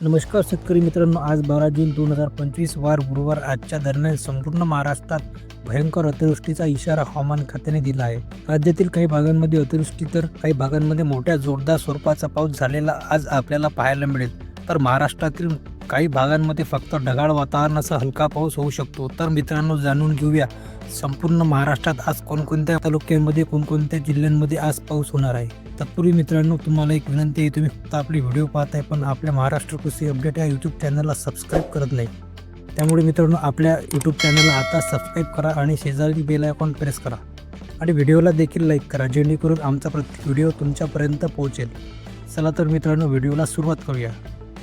नमस्कार शेतकरी मित्रांनो आज बारा जून दोन हजार पंचवीस वार गुरुवार आजच्या दरम्यान संपूर्ण महाराष्ट्रात भयंकर अतिवृष्टीचा इशारा हवामान खात्याने दिला आहे. राज्यातील काही भागांमध्ये अतिवृष्टी तर काही भागांमध्ये मोठ्या जोरदार स्वरूपाचा पाऊस झालेला आज आपल्याला पाहायला मिळेल. तर महाराष्ट्रातील काही भागांमध्ये फक्त ढगाळ वातावरणाचा हलका पाऊस होऊ शकतो. तर मित्रांनो जाणून घेऊया संपूर्ण महाराष्ट्रात आज कोणकोणत्या तालुक्यांमध्ये कोणकोणत्या जिल्ह्यांमध्ये आज पाऊस होणार आहे. तत्पूर्वी मित्रांनो तुम्हाला एक विनंती आहे तुम्ही फक्त आपली व्हिडिओ पाहताय पण आपल्या महाराष्ट्र कृषी अपडेट या यूट्यूब चॅनलला सबस्क्राईब करत नाही. त्यामुळे मित्रांनो आपल्या यूट्यूब चॅनलला आता सबस्क्राईब करा आणि शेजारी बेल आयकॉन प्रेस करा. आणि व्हिडिओला देखील लाईक करा जेणेकरून आमचा प्रत्येक व्हिडिओ तुमच्यापर्यंत पोहोचेल. चला तर मित्रांनो व्हिडिओला सुरुवात करूया.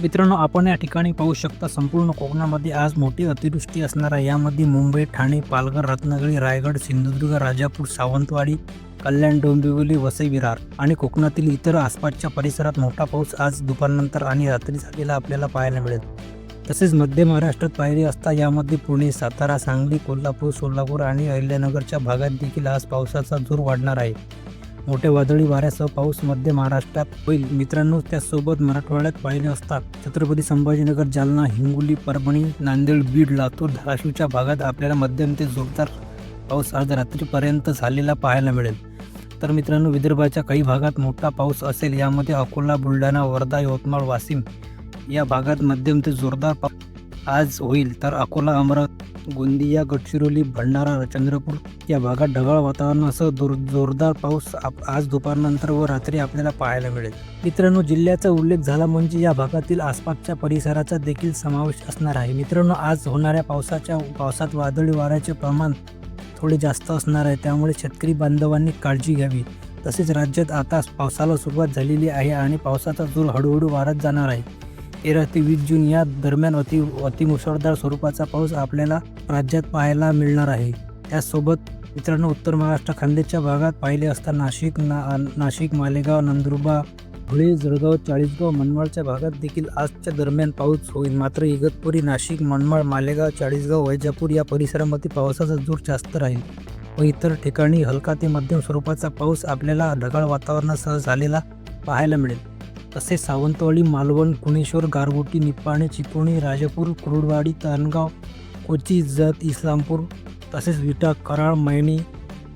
मित्रांनो आपण या ठिकाणी पाहू शकता संपूर्ण कोकणामध्ये आज मोठी अतिवृष्टी असणार आहे. यामध्ये मुंबई ठाणे पालघर रत्नागिरी रायगड सिंधुदुर्ग राजापूर सावंतवाडी कल्याण डोंबिवली वसई विरार आणि कोकणातील इतर आसपासच्या परिसरात मोठा पाऊस आज दुपारनंतर आणि रात्री झालेला आपल्याला पाहायला मिळेल. तसेच मध्य महाराष्ट्रात पाहिले असता यामध्ये पुणे सातारा सांगली कोल्हापूर सोलापूर आणि अहिल्यानगरच्या भागात देखील आज पावसाचा जोर वाढणार आहे. मोठ्या वादळी वाऱ्यासह पाऊस मध्य महाराष्ट्रात होईल. मित्रांनो त्यासोबत मराठवाड्यात पाहिले असता छत्रपती संभाजीनगर जालना हिंगोली परभणी नांदेड बीड लातूर धाराशिवच्या भागात आपल्याला मध्यम ते जोरदार पाऊस आज रात्रीपर्यंत झालेला पाहायला मिळेल. तर मित्रांनो विदर्भाच्या काही भागात मोठा पाऊस असेल यामध्ये अकोला बुलढाणा वर्धा यवतमाळ वाशिम या भागात मध्यम ते जोरदार पाऊस आज होईल. तर अकोला अमरावती गोंदिया गडचिरोली भंडारा चंद्रपूर या भागात ढगाळ वातावरणासह दूर जोरदार पाऊस आप आज दुपारनंतर व रात्री आपल्याला पाहायला मिळेल. मित्रांनो जिल्ह्याचा उल्लेख झाला म्हणजे या भागातील आसपासच्या परिसराचा देखील समावेश असणार आहे. मित्रांनो आज होणाऱ्या पावसाच्या पावसात वादळी वाऱ्याचे प्रमाण थोडे जास्त असणार आहे त्यामुळे शेतकरी बांधवांनी काळजी घ्यावी. तसेच राज्यात आता पावसाला सुरुवात झालेली आहे आणि पावसाचा जोर हळूहळू वाढत जाणार आहे. तेरा ते वीस जून या दरम्यान अति अतिमुसळधार स्वरूपाचा पाऊस आपल्याला राज्यात पाहायला मिळणार आहे. त्याचसोबत मित्रांनो उत्तर महाराष्ट्र खानदेशच्या भागात पाहिले असता नाशिक ना नाशिक मालेगाव नंदुरबार धुळे जळगाव चाळीसगाव मनमाडच्या भागात देखील आजच्या दरम्यान पाऊस होईल. मात्र इगतपुरी नाशिक मनमाड मालेगाव चाळीसगाव वैजापूर या परिसरामध्ये पावसाचा जोर जास्त राहील व इतर ठिकाणी हलका ते मध्यम स्वरूपाचा पाऊस आपल्याला ढगाळ वातावरणासह झालेला पाहायला मिळेल. तसेच सावंतवाडी मालवण कुणेश्वर गारगोटी निप्पाणे चिपळूणी राजापूर कुरुडवाडी तारणगाव कोची जत इस्लामपूर तसेच विटा कराळ मैणी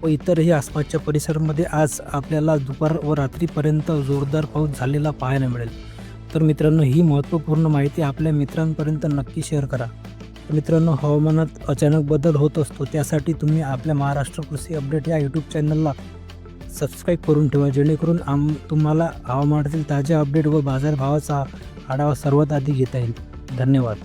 व इतरही आसपासच्या परिसरामध्ये आज आपल्याला दुपार व रात्रीपर्यंत जोरदार पाऊस झालेला पाहायला मिळेल. तर मित्रांनो ही महत्त्वपूर्ण माहिती आपल्या मित्रांपर्यंत नक्की शेअर करा. मित्रांनो हवामानात अचानक बदल होत असतो त्यासाठी तुम्ही आपल्या महाराष्ट्र कृषी अपडेट या यूट्यूब चॅनलला सबस्क्राईब करून ठेवा जेणेकरून आम तुम्हाला हवामानातील ताज्या अपडेट व बाजारभावाचा आढावा सर्वात आधी घेता येईल. धन्यवाद.